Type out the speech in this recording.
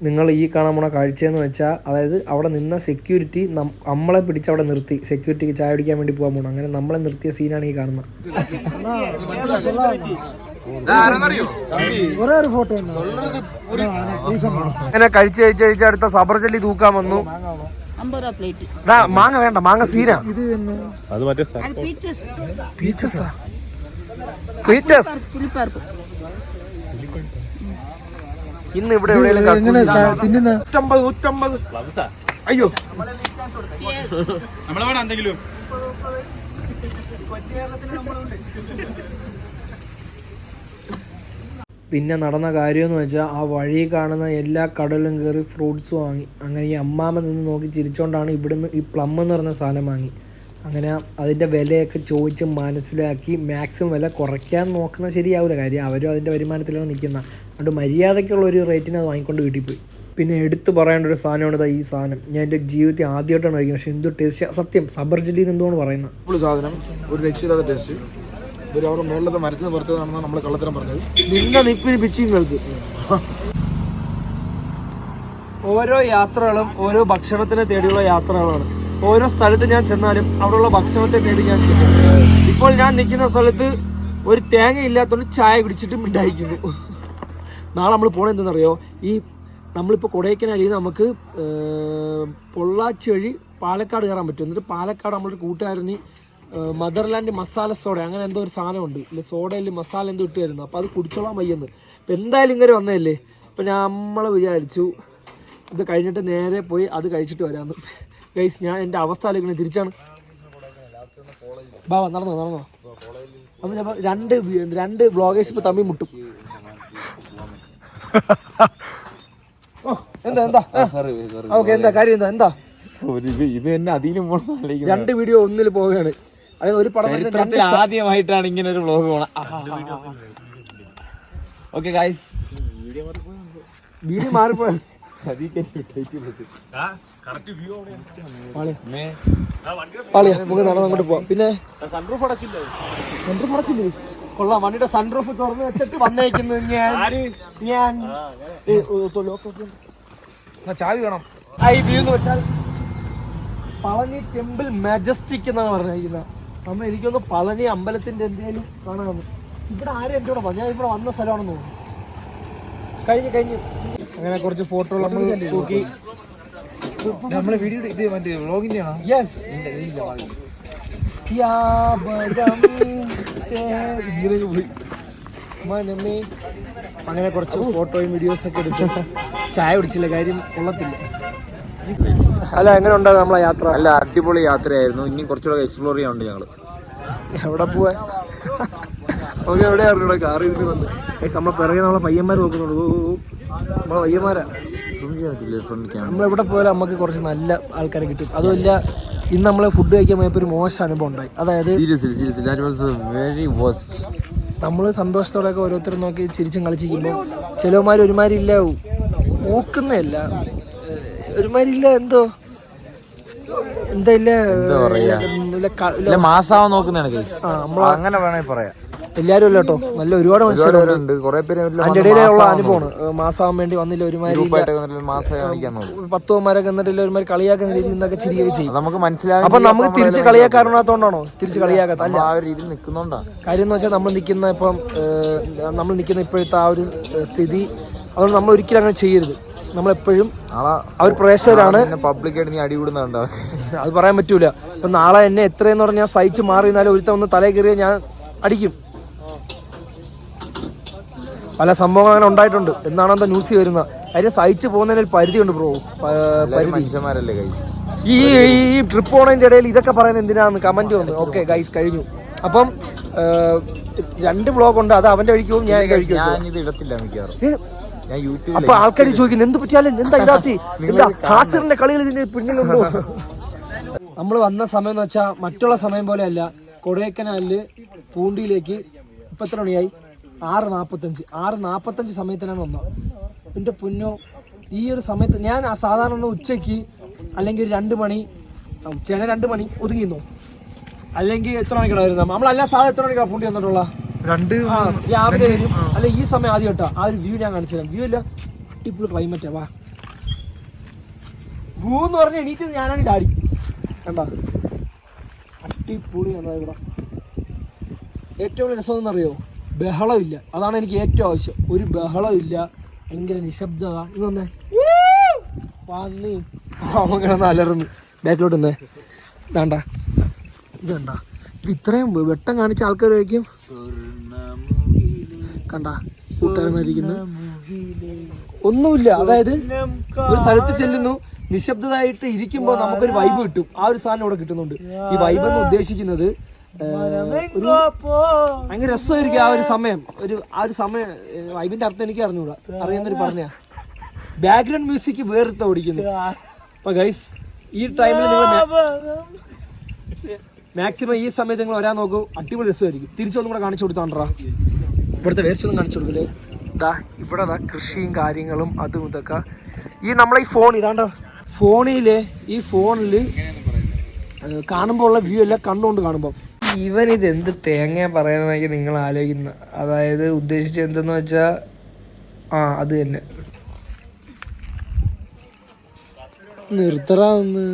നിങ്ങൾ ഈ കാണാൻ പോണ കാഴ്ചയെന്ന് വെച്ചാൽ അതായത് അവിടെ നിന്ന സെക്യൂരിറ്റി നമ്മളെ പിടിച്ച് അവിടെ നിർത്തി. സെക്യൂരിറ്റിക്ക് ചായ പിടിക്കാൻ വേണ്ടി പോകാൻ പോകണം അങ്ങനെ നമ്മളെ നിർത്തിയ സീനാണ് ഈ കാണുന്നത് അങ്ങനെ കഴിച്ച് കഴിച്ച് കഴിച്ച് അടുത്ത സബർജല്ലി തൂക്കാൻ വന്നു. മാങ്ങ വേണ്ട മാങ്ങ സീനാ അത് മറ്റേ ഇന്ന് ഇവിടെ എവിടെയെങ്കിലും നൂറ്റമ്പത് നൂറ്റമ്പത്. അയ്യോ. എന്തെങ്കിലും. പിന്നെ നടന്ന കാര്യമെന്ന് വെച്ചാൽ ആ വഴി കാണുന്ന എല്ലാ കടലും കയറി ഫ്രൂട്ട്സ് വാങ്ങി. അങ്ങനെ ഈ അമ്മാമ്മ നിന്ന് നോക്കി ചിരിച്ചോണ്ടാണ് ഇവിടുന്ന് ഈ പ്ലം എന്ന് പറഞ്ഞ സാധനം വാങ്ങി. അങ്ങനെ അതിന്റെ വിലയൊക്കെ ചോദിച്ച് മനസ്സിലാക്കി മാക്സിമം വില കുറയ്ക്കാൻ നോക്കുന്ന ശരിയാവില്ല കാര്യം. അവരും അതിന്റെ വരുമാനത്തിലാണ് നിൽക്കുന്നത്. അതുകൊണ്ട് മര്യാദയ്ക്കുള്ള ഒരു റേറ്റിന് അത് വാങ്ങിക്കൊണ്ട് വീട്ടിൽ പോയി. പിന്നെ എടുത്തു പറയേണ്ട ഒരു സാധനമാണ് ദാ ഈ സാധനം. ഞാൻ എന്റെ ജീവിതത്തിൽ ആദ്യമായിട്ടാണ് കഴിക്കുന്നത് പക്ഷേ എന്ത് ടേസ്റ്റ് സത്യം സബർ ജില്ലി എന്തുകൊണ്ട് പറയുന്നത്? ഇപ്പോൾ സാധനം. ഒരു രക്ഷിതാത്ത ടേസ്റ്റ് ഇവർ അവരുടെ മരത്തിൽ മരത്തിന് പറിച്ചതാണെന്നാണ് നമ്മൾ കള്ളത്തരം പറഞ്ഞത്. നിന്നെ നിപ്പിന് പിച്ചിയും കേൾക്ക്. ഓരോ യാത്രകളും ഓരോ ഭക്ഷണത്തിനെ തേടിയുള്ള യാത്രകളാണ്. ഓരോ സ്ഥലത്ത് ഞാൻ ചെന്നാലും അവിടെയുള്ള ഭക്ഷണത്തെ തേടി ഞാൻ ചെല്ലും. ഇപ്പോൾ ഞാൻ നിൽക്കുന്ന സ്ഥലത്ത് ഒരു തേങ്ങ ഇല്ലാത്തതുകൊണ്ട് ചായ കുടിച്ചിട്ട് മിണ്ടായിരിക്കുന്നു നാളെ നമ്മൾ പോണത് എന്താണെന്നറിയോ ഈ നമ്മളിപ്പോൾ കൊടൈക്കനാലിൽ നമുക്ക് പൊള്ളാച്ചി വഴി പാലക്കാട് കയറാൻ പറ്റും. എന്നിട്ട് പാലക്കാട് നമ്മളൊരു കൂട്ടുകാരന് മദർലാൻഡ് മസാല സോഡ അങ്ങനെ എന്തോ ഒരു സാധനമുണ്ട്. ഇല്ല സോഡയിൽ മസാല എന്തോ ഇട്ട് തരുന്നു. അപ്പോൾ അത് കുടിച്ചോളാൻ വയ്യെന്ന്. അപ്പം എന്തായാലും ഇങ്ങനെ വന്നതല്ലേ? അപ്പം നമ്മളെ വിചാരിച്ചു ഇത് കഴിഞ്ഞിട്ട് നേരെ പോയി അത് കഴിച്ചിട്ട് വരാമെന്ന് ഗൈസ് ഞാൻ എന്റെ അവസ്ഥ ആലോചിക്കുന്നത് തിരിച്ചാണ്. ബാബാ നടന്നു നടന്നോ. അപ്പം ഞാൻ രണ്ട് രണ്ട് ബ്ലോഗേഴ്സ് ഇപ്പോൾ തമ്മിൽ മുട്ടും. ഓ, എന്താ എന്താ? ഓക്കെ എന്താ കാര്യം എന്താ? എന്താ? ഇത് ഇത് തന്നെ അതിലും രണ്ട് വീഡിയോ ഒന്നിൽ പോവുകയാണ്. അതായത് ഒരു പടം തന്നെ രണ്ട് സ്ഥ- ആദ്യമായിട്ടാണ് ഇങ്ങനെ ഒരു വ്ലോഗ് പോണ ഓക്കെ ഗായ്സ് വീഡിയോ മാറിപ്പോയ. പാളിയ നമുക്ക് നടന്ന് അങ്ങോട്ട് പോവാം. പിന്നെ സൺറൂഫ് അടച്ചില്ലേ? സൺറൂഫ് അടച്ചില്ലേ? കൊള്ളാം വണ്ടിയുടെ സൺറൂഫ് തുറന്നു വെച്ചിട്ട് വന്നേക്കുന്നു ഞാൻ. ഞാൻ. ചാവി വേണം. ഐ വ്യൂ എന്ന് വെച്ചാൽ പളനി ടെമ്പിൾ മാജസ്റ്റിക് എന്നാണ് പറഞ്ഞിരിക്കുന്നത്. അമ്മ എനിക്കൊന്ന് പളനി അമ്പലത്തിന്റെ എന്തെങ്കിലും കാണാമെന്ന്. ഇവിടെ ആരും എന്റെ കൂടെ ഞാൻ ഇവിടെ വന്ന സ്ഥലമാണെന്ന് തോന്നുന്നു. കഴിഞ്ഞു കഴിഞ്ഞു. അങ്ങനെ കുറച്ച് ഫോട്ടോ നമ്മൾ തൂക്കി നമ്മളെ വീഡിയോ ഇത് മറ്റേ വ്ളോഗിന്റെ ആണോ? യെസ് അങ്ങനെ കുറച്ച് ഫോട്ടോയും വീഡിയോസ് ഒക്കെ എടുത്തു ചായ കുടിച്ചില്ല കാര്യം കൊള്ളത്തില്ല. അല്ല എങ്ങനെ ഉണ്ടായിരുന്നു നമ്മളെ യാത്ര? അല്ല അടിപൊളി യാത്രയായിരുന്നു. ഇനി കുറച്ചുകൂടെ എക്സ്പ്ലോർ ചെയ്യാനുണ്ട് ഞങ്ങൾ. എവിടെ പോവാൻ നമുക്ക് എവിടെയായിരുന്നു കാറിൽ ഇരുന്ന് വന്ന്. ഏയ് നമ്മളെ പിറകെ നമ്മളെ പയ്യന്മാർ ഓ. നമ്മളെ വയ്യമാരാ സൂം ചെയ്യാൻ പറ്റില്ല ഫ്രണ്ട് ക്യാമറ നമ്മളെവിടെ പോയാലും നമുക്ക് കുറച്ച് നല്ല ആൾക്കാരെ കിട്ടും. അതുമല്ല ഇന്ന് നമ്മൾ ഫുഡ് കഴിക്കാൻ പോയപ്പോൾ ഒരു മോശം അനുഭവം ഉണ്ടായി. അതായത് സീരിയസ്ലി സന്തോഷത്തോടെ ഒക്കെ വാസ് വെരി വേസ്റ്റ് നമ്മൾ സന്തോഷത്തോടെയൊക്കെ ഓരോരുത്തരും നോക്കി ചിരിച്ചും കളിച്ചിരിക്കുമ്പോൾ ചിലവന്മാർ ഒരുമാതിരി ഇല്ല. നോക്കുന്നതല്ല. ഒരുമാതിരി ഇല്ല എന്തോ? എന്താ ഇല്ല? മാസാവാൻ നോക്കുന്നതാണ് അങ്ങനെ വേണേ പറയാം. എല്ലാവരും അല്ല കേട്ടോ നല്ല ഒരുപാട് മനുഷ്യരുണ്ട്. കുറെ പേര് അതിന്റെ ഇടയിലുള്ള അനുഭവമാണ്. മാസാവാൻ വേണ്ടി വന്നില്ല ഒരുമാതിരി ഇല്ല. ഗ്രൂപ്പായിട്ടൊക്കെ മാസം കാണിക്കാൻ നോക്കും പത്ത് പേന്മാരൊക്കെ എന്നിട്ടില്ല ഒരുമാതിരി കളിയാക്കുന്ന രീതിയിൽ നിന്നൊക്കെ ചിരിയൊക്കെ ചെയ്യും. നമുക്ക് മനസ്സിലാകും അപ്പൊ നമുക്ക് തിരിച്ച് കളിയാക്കാറുണ്ടാത്തോണ്ടാണോ തിരിച്ച് കളിയാക്കാത്ത അല്ല. ആ ഒരു രീതിയിൽ നിൽക്കുന്നോണ്ടാ. കാര്യം എന്ന് വെച്ചാൽ നമ്മൾ നിൽക്കുന്ന ഇപ്പം നമ്മൾ നിൽക്കുന്ന ഇപ്പോഴത്തെ ആ ഒരു സ്ഥിതി അതുകൊണ്ട് നമ്മൾ ഒരിക്കലും അങ്ങനെ ചെയ്യരുത്. നമ്മളെപ്പോഴും ആ അവർ പ്രേക്ഷകരാണ്. പബ്ലിക്കായിട്ട് നീ അടിവിടുന്നുണ്ടോ അത് പറയാൻ പറ്റൂല. ഇപ്പൊ നാളെ എന്നെ എത്രയെന്ന് പറഞ്ഞാൽ സഹിച്ച് മാറി നിന്നാലും ഒരുത്ത ഒന്ന് തലേ കയറിയാൽ ഞാൻ അടിക്കും. പല സംഭവങ്ങൾ അങ്ങനെ ഉണ്ടായിട്ടുണ്ട്. എന്നാണ് എന്താ ന്യൂസ് വരുന്നത്. അതിന് സഹിച്ച് പോകുന്നതിന് ഒരു പരിധിയുണ്ട് ബ്രോ പരിധി. മനുഷ്യന്മാരല്ലേ ഈ ഈ ട്രിപ്പ് പോണതിന്റെ ഇടയിൽ ഇതൊക്കെ പറയുന്നത് എന്തിനാന്ന് കമന്റ് വന്നു. ഓക്കെ ഗൈസ് കഴിഞ്ഞു. അപ്പം രണ്ട് ബ്ലോഗ് ഉണ്ട്. അത് അവന്റെ വഴിക്ക് പോകും ഞാൻ ഇടത്തില്ല മിക്കവാറും. അപ്പൊ ആൾക്കാർ ചോദിക്കുന്നു എന്ത് പറ്റിയാലും എന്താ ഇതാത്തി എന്താ ഹാസിറിന്റെ കളികൾ ഇതിന്റെ പിന്നിലുണ്ടോ? നമ്മൾ വന്ന സമയം എന്ന് വെച്ചാൽ മറ്റുള്ള സമയം പോലെയല്ല. കൊടൈക്കനാലിൽ പൂണ്ടിയിലേക്ക് ഇപ്പൊ എത്ര മണിയായി. ആറ് നാൽപ്പത്തഞ്ച് ആറ് നാൽപ്പത്തഞ്ച് സമയത്തിനാണ് വന്നത്. എന്റെ പൊന്നോ ഈ ഒരു സമയത്ത് ഞാൻ സാധാരണ ഉച്ചയ്ക്ക് അല്ലെങ്കിൽ ഒരു രണ്ട് മണി ഉച്ചയാണ് രണ്ട് മണി ഒതുങ്ങിന്നു അല്ലെങ്കിൽ എത്ര മണിക്കാണ് വരുന്നത്? നമ്മളല്ല സാധാരണ എത്ര മണിക്കാണ് പൂണ്ടി വന്നിട്ടുള്ള? രണ്ട് രാവിലെ വരും. അല്ല ഈ സമയം ആദ്യം കേട്ടോ. ആ ഒരു വ്യൂ ഞാൻ കാണിച്ചു തരാം. വ്യൂ അല്ല അടിപൊളി ക്ലൈമറ്റാ വാ. ഭൂ എന്ന് പറഞ്ഞ് എണീറ്റ് ഞാനങ്ങ് ചാടി. കണ്ട? അടിപൊളി ഇവിടെ? ഏറ്റവും രസം എന്നറിയോ ബഹളമില്ല. അതാണ് എനിക്ക് ഏറ്റവും ആവശ്യം. ഒരു ബഹളമില്ല. ഭയങ്കര നിശബ്ദത. ഇതൊന്നേ പന്നി അവൻ അലറുന്നു ബാക്കിലോട്ട് നിന്നേ ഇതാണ്ട. ഇതണ്ട? ഇത് ഇത്രയും വെട്ടം കാണിച്ച ആൾക്കാർ വയ്ക്കും കണ്ട? കൂട്ടുകാരന്മാരിക്കുന്നു ഒന്നുമില്ല. അതായത് ഒരു സ്ഥലത്ത് ചെല്ലുന്നു. നിശബ്ദതായിട്ട് ഇരിക്കുമ്പോൾ നമുക്കൊരു വൈബ് കിട്ടും. ആ ഒരു സാധനം ഇവിടെ കിട്ടുന്നുണ്ട്. ഈ വൈബ് എന്ന് ഉദ്ദേശിക്കുന്നത് ഭയങ്കര രസമായിരിക്കും ആ ഒരു സമയം. ഒരു ആ ഒരു സമയം വൈബിന്റെ അർത്ഥം എനിക്ക് അറിഞ്ഞൂടാ. അറിയുന്നൊരു പറഞ്ഞ. ബാക്ക്ഗ്രൗണ്ട് മ്യൂസിക് വേറിട്ട് ഓടിക്കുന്നു. അപ്പൊ ഗൈസ് ഈ ടൈമിൽ നിങ്ങൾ മാക്സിമം ഈ സമയത്ത് നിങ്ങൾ വരാൻ നോക്കൂ. അടിപൊളി രസമായിരിക്കും. തിരിച്ചൊന്നും കൂടെ കാണിച്ചു കൊടുത്താണ്ടാ ഇവിടുത്തെ വേസ്റ്റ് ഒന്നും കാണിച്ചു കൊടുക്കില്ലേ? ഇതാ ഇവിടെ അതാ കൃഷിയും കാര്യങ്ങളും അതും ഇതൊക്കെ. ഈ നമ്മളെ ഈ ഫോൺ ഇതാണ്ട? ഫോണിൽ ഈ ഫോണിൽ കാണുമ്പോൾ ഉള്ള വ്യൂ എല്ലാം കണ്ടുകൊണ്ട് കാണുമ്പോൾ ഇവൻ ഇത് എന്ത് തേങ്ങ പറയാനായി നിങ്ങൾ ആലോചിക്കുന്ന അതായത് ഉദ്ദേശിച്ചത് എന്തെന്ന് വെച്ചാ ആ അത് തന്നെ. നിർത്തറ ഒന്ന്.